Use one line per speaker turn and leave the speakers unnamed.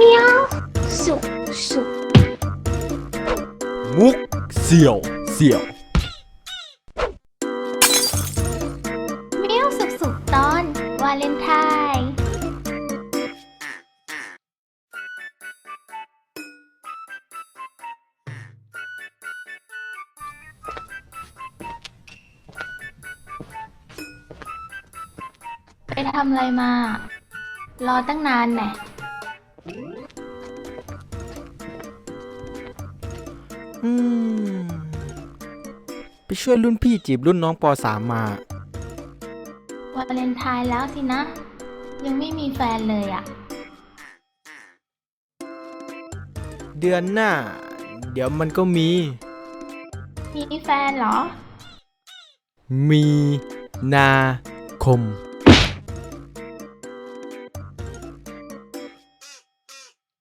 เมียวสุกสุก
มุกเสี่ยวเสี่ยว
เมียวสุกสุกตอน วาเลนไทน์ไปทำอะไรมา รอตั้งนานแน่
อืม ไปช่วยรุ่นพี่จีบรุ่นน้องป .3 มา
วาเลนไทน์แล้วสินะ ยังไม่มีแฟนเลยอะ่ะ
เดือนหน้า เดี๋ยวมันก็มี
มีแฟนเหรอ
มีนาคม